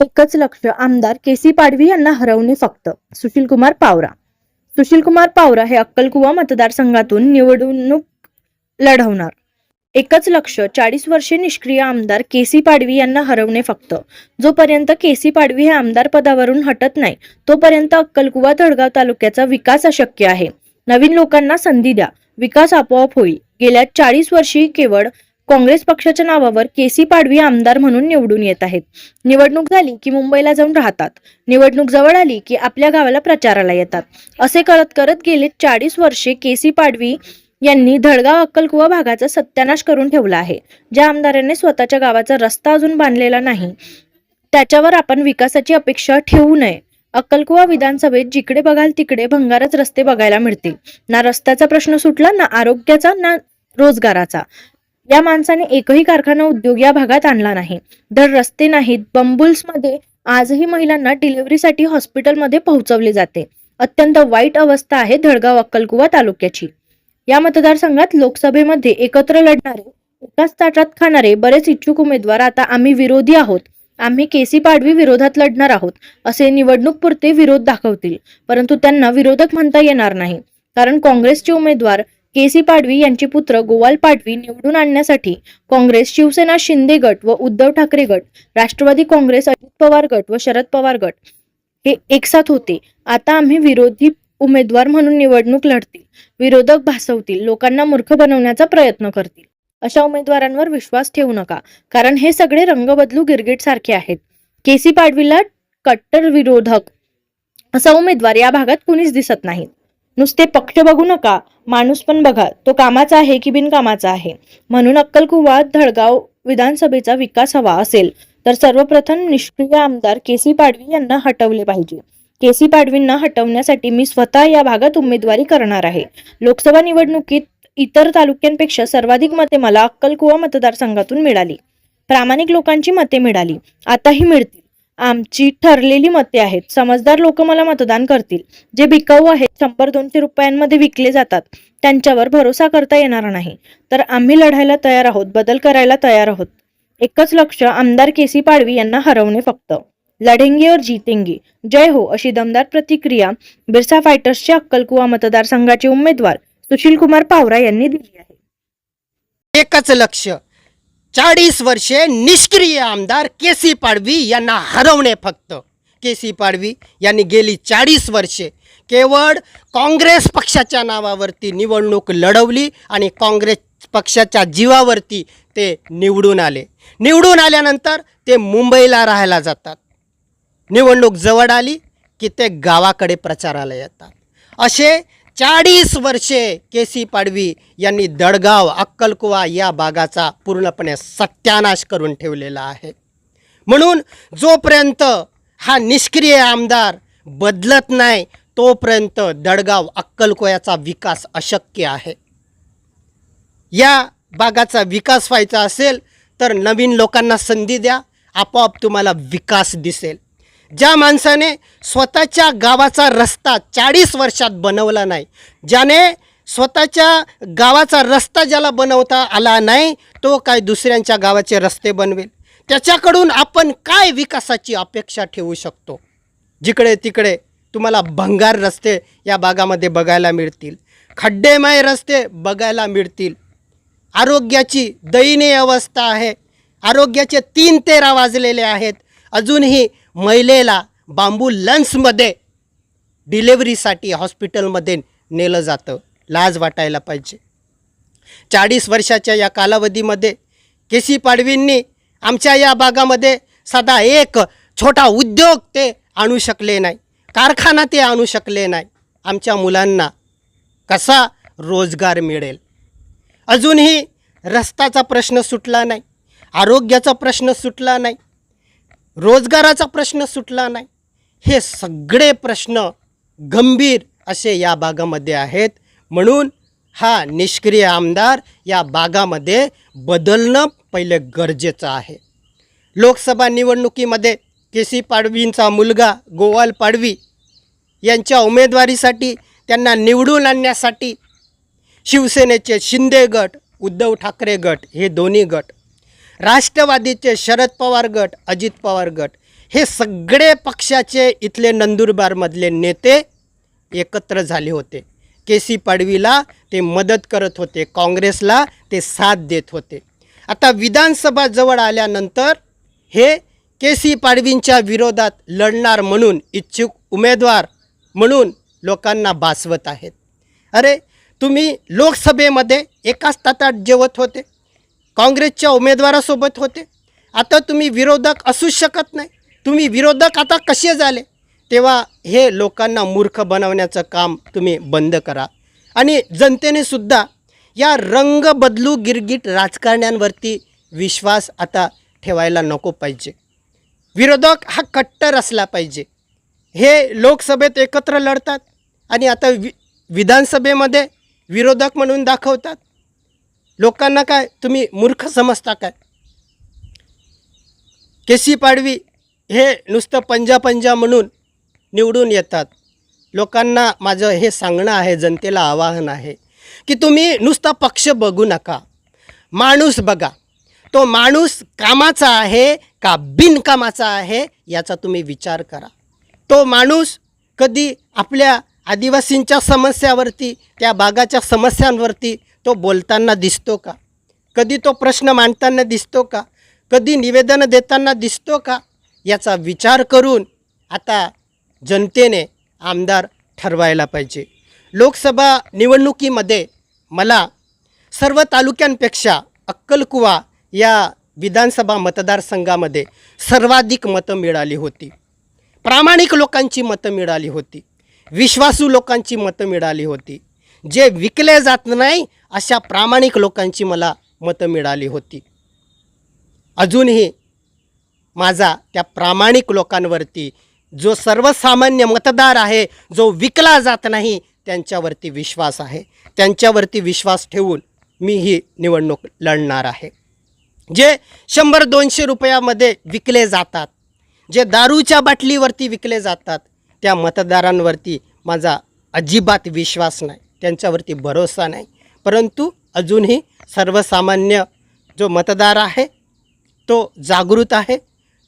एकच लक्ष आमदार के सी पाडवी यांना हरवणे फक्त. सुशील कुमार पावरा. सुशील कुमार पावरा हे अक्कलकुवा मतदारसंघातून निवडणूक लढवणार. एकच लक्ष चाळीस वर्षे निष्क्रिय आमदार के सी पाडवी यांना हरवणे फक्त. जोपर्यंत के सी पाडवी हे आमदार पदावरून हटत नाही तोपर्यंत अक्कलकुवा तळगाव तालुक्याचा विकास अशक्य आहे. नवीन लोकांना संधी द्या. विकास आपोआप होईल. गेल्या चाळीस वर्षी केवळ काँग्रेस पक्षाच्या नावावर के सी पाडवी आमदार म्हणून निवडून येत आहेत. निवडणूक झाली की मुंबईला जाऊन राहतात. निवडणूक जवळ आली की आपल्या गावाला प्रचाराला येतात. असे करत करत गेले चाळीस वर्षे के सी पाडवी यांनी धडगाव अक्कलकुवा भागाचा सत्यानाश करून ठेवला आहे. ज्या आमदारांनी स्वतःच्या गावाचा रस्ता अजून बांधलेला नाही त्याच्यावर आपण विकासाची अपेक्षा ठेवू नये. अक्कलकुवा विधानसभेत जिकडे बघाल तिकडे भंगारच रस्ते बघायला मिळतील. ना रस्त्याचा प्रश्न सुटला ना आरोग्याचा ना रोजगाराचा. या माणसाने एकही कारखाना उद्योग या भागात आणला नाही. तर रस्ते नाहीत बंबुल्समध्ये आजही महिलांना डिलिव्हरीसाठी हॉस्पिटलमध्ये पोहोचवले जाते. अत्यंत वाईट अवस्था आहे धडगाव अक्कलकुवा तालुक्याची. या मतदारसंघात लोकसभेमध्ये एकत्र लढणारे एकाच ताटात खाणारे बरेच इच्छुक उमेदवार आता आम्ही विरोधी आहोत. आम्ही केसी पाडवी विरोधात लढणार आहोत असे निवडणूक पुरते विरोध दाखवतील. परंतु त्यांना विरोधक म्हणता येणार नाही. कारण काँग्रेसचे उमेदवार केसी पाडवी यांचे पुत्र गोवाल पाडवी निवडून आणण्यासाठी काँग्रेस शिवसेना शिंदे गट व उद्धव ठाकरे गट राष्ट्रवादी काँग्रेस अजित पवार गट व शरद पवार गट हे एकसाथ होते. आता आम्ही विरोधी उमेदवार म्हणून निवडणूक लढतील विरोधक भासवतील लोकांना मूर्ख बनवण्याचा प्रयत्न करतील. अशा उमेदवारांवर विश्वास ठेवू नका कारण हे सगळे रंग बदलू गिरगिट सारखे आहेत. केसी पाडवीला कट्टर विरोधक असा उमेदवार या भागात कुणीच दिसत नाही. नुसते पक्ष बघू नका माणूस पण बघा तो कामाचा आहे की बिनकामाचा आहे. म्हणून अक्कलकुवा धडगाव विधानसभेचा विकास हवा असेल तर सर्वप्रथम निष्क्रिय आमदार केसी पाडवी यांना हटवले पाहिजे. केसी पाडवींना हटवण्यासाठी मी स्वतः या भागात उमेदवारी करणार आहे. लोकसभा निवडणुकीत इतर तालुक्यांपेक्षा सर्वाधिक मते मला अक्कलकुवा मतदारसंघातून मिळाली. प्रामाणिक लोकांची मते मिळाली. आताही मिळतील. आमची ठरलेली मते आहेत. समजदार लोक मला मतदान करतील. जे बिकाऊ आहेत शंभर दोनशे रुपयांमध्ये विकले जातात. त्यांच्यावर भरोसा करता येणार नाही. तर आम्ही लढायला तयार आहोत बदल करायला तयार आहोत. एकच लक्ष आमदार केसी पाडवी यांना हरवणे फक्त. लढेंगे और जीतेंगे. जय हो अशी दमदार प्रतिक्रिया बिरसा फायटर्सच्या अक्कलकुवा मतदारसंघाचे उमेदवार सुशील कुमार पावरा यांनी दिली आहे. एकच लक्ष. चाळीस वर्षे निष्क्रिय आमदार के सी पाडवी यांना हरवणे फक्त. के सी पाडवी यांनी गेली चाळीस वर्षे केवळ काँग्रेस पक्षाच्या नावावरती निवडणूक लढवली आणि काँग्रेस पक्षाच्या जीवावरती ते निवडून आले. निवडून आल्यानंतर ते मुंबईला राहायला जातात. निवडणूक जवळ आली की ते गावाकडे प्रचाराला येतात. असे चाळीस वर्षे के सी पाडवी यांनी दडगाव अक्कलकुवा या भागाचा पूर्णपणे सत्यानाश करून ठेवलेला आहे. म्हणून जोपर्यंत हा निष्क्रिय आमदार बदलत नाही तोपर्यंत दडगाव अक्कलकोयाचा विकास अशक्य आहे. या भागाचा विकास व्हायचा असेल तर नवीन लोकांना संधी द्या आपोआप तुम्हाला विकास दिसेल. ज्या माणसाने स्वतःच्या गावाचा रस्ता चाळीस वर्षात बनवला नाही ज्याने स्वतःच्या गावाचा रस्ता ज्याला बनवता आला नाही तो काय दुसऱ्यांच्या गावाचे रस्ते बनवेल? त्याच्याकडून आपण काय विकासाची अपेक्षा ठेवू शकतो? जिकडे तिकडे तुम्हाला भंगार रस्ते या भागामध्ये बघायला मिळतील खड्डेमय रस्ते बघायला मिळतील. आरोग्याची दयनीय अवस्था आहे. आरोग्याचे तीन तेरा वाजलेले आहेत. अजूनही महिलेला बांबू लन्समध्ये डिलेवरीसाठी हॉस्पिटलमध्ये नेलं जातं. लाज वाटायला पाहिजे. चाळीस वर्षाच्या या कालावधीमध्ये के सी पाडवींनी आमच्या या भागामध्ये साधा एक छोटा उद्योग ते आणू शकले नाही कारखाना ते आणू शकले नाही. आमच्या मुलांना कसा रोजगार मिळेल? अजूनही रस्ताचा प्रश्न सुटला नाही आरोग्याचा प्रश्न सुटला नाही रोजगाराचा प्रश्न सुटला नाही. हे सगळे प्रश्न गंभीर असे या भागामध्ये आहेत. म्हणून हा निष्क्रिय आमदार या भागामध्ये बदलणं पहिले गरजेचं आहे. लोकसभा निवडणुकीमध्ये के सी पाडवींचा मुलगा गोवाल पाडवी यांच्या उमेदवारीसाठी त्यांना निवडून आणण्यासाठी शिवसेनेचे शिंदे गट उद्धव ठाकरे गट हे दोन्ही गट राष्ट्रवादीचे शरद पवार गट अजित पवार गट हे सगळे पक्षाचे इथले नंदुरबारमधले नेते एकत्र झाले होते. के सी पाडवीला ते मदत करत होते काँग्रेसला ते साथ देत होते. आता विधानसभा जवळ आल्यानंतर हे के सी पाडवींच्या विरोधात लढणार म्हणून इच्छुक उमेदवार म्हणून लोकांना भासवत आहेत. अरे तुम्ही लोकसभेमध्ये एकाच ताटात जेवत होते. काँग्रेसच्या उमेदवारासोबत होते. आता तुम्ही विरोधक असूच शकत नाही. तुम्ही विरोधक आता कसे झाले? तेव्हा हे लोकांना मूर्ख बनवण्याचं काम तुम्ही बंद करा. आणि जनतेने सुद्धा या रंग बदलू गिरगिट राजकारण्यांवरती विश्वास आता ठेवायला नको पाहिजे. विरोधक हा कट्टर असला पाहिजे. हे लोकसभेत एकत्र लढतात आणि आता वि विधानसभेमध्ये विरोधक म्हणून दाखवतात. लोकांना काय? तुम्ही मूर्ख समजता काय? केसी पाडवी हे नुसतं पंजा पंजा म्हणून निवडून येतात. लोकांना माझं हे सांगणं आहे जनतेला आवाहन आहे की तुम्ही नुसता पक्ष बघू नका. माणूस बघा. तो माणूस कामाचा आहे का बिनकामाचा आहे याचा तुम्ही विचार करा. तो माणूस कधी आपल्या आदिवासींच्या समस्यावरती त्या भागाच्या समस्यांवरती तो बोलताना दिसतो का? कधी तो प्रश्न मांडताना दिसतो का? कधी निवेदनं देताना दिसतो का? याचा विचार करून आता जनतेने आमदार ठरवायला पाहिजे. लोकसभा निवडणुकीमध्ये मला सर्व तालुक्यांपेक्षा अक्कलकुवा या विधानसभा मतदारसंघामध्ये सर्वाधिक मतं मिळाली होती. प्रामाणिक लोकांची मतं मिळाली होती. विश्वासू लोकांची मतं मिळाली होती. जे विकले जात नाही अशा प्रामाणिक लोकांची मला मतं मिळाली होती. अजूनही माझा त्या प्रामाणिक लोकांवरती जो सर्वसामान्य मतदार आहे जो विकला जात नाही त्यांच्यावरती विश्वास आहे. त्यांच्यावरती विश्वास ठेवून मी ही निवडणूक लढणार आहे. जे शंभर दोनशे रुपयामध्ये विकले जातात जे दारूच्या बाटलीवरती विकले जातात त्या मतदारांवरती माझा अजिबात विश्वास नाही. त्यांच्यावरती भरोसा नाही. परंतु अजूनही सर्वसामान्य जो मतदार आहे तो जागृत आहे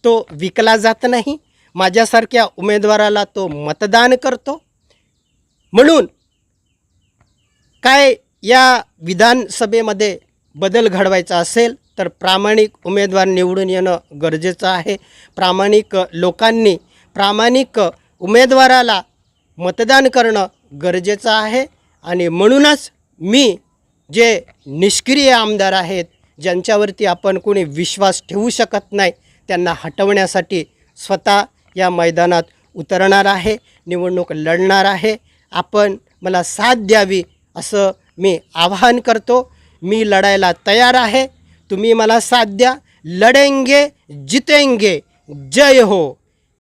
तो विकला जात नाही. माझ्यासारख्या उमेदवाराला तो मतदान करतो. म्हणून काय या विधानसभेमध्ये बदल घडवायचा असेल तर प्रामाणिक उमेदवार निवडून येणं गरजेचं आहे. प्रामाणिक लोकांनी प्रामाणिक उमेदवाराला मतदान करणं गरजेचं आहे. आणि म्हणूनच मी जे निष्क्रिय आमदार आहेत ज्यांच्यावरती आपण कोणी विश्वास ठेवू शकत नाही त्यांना हटवण्यासाठी स्वतः या मैदानात उतरणार आहे निवडणूक लढणार आहे. आपण मला साथ द्यावी असं मी आवाहन करतो. मी लढायला तयार आहे. तुम्ही मला साथ द्या. लढेंगे जितेंगे. जय हो.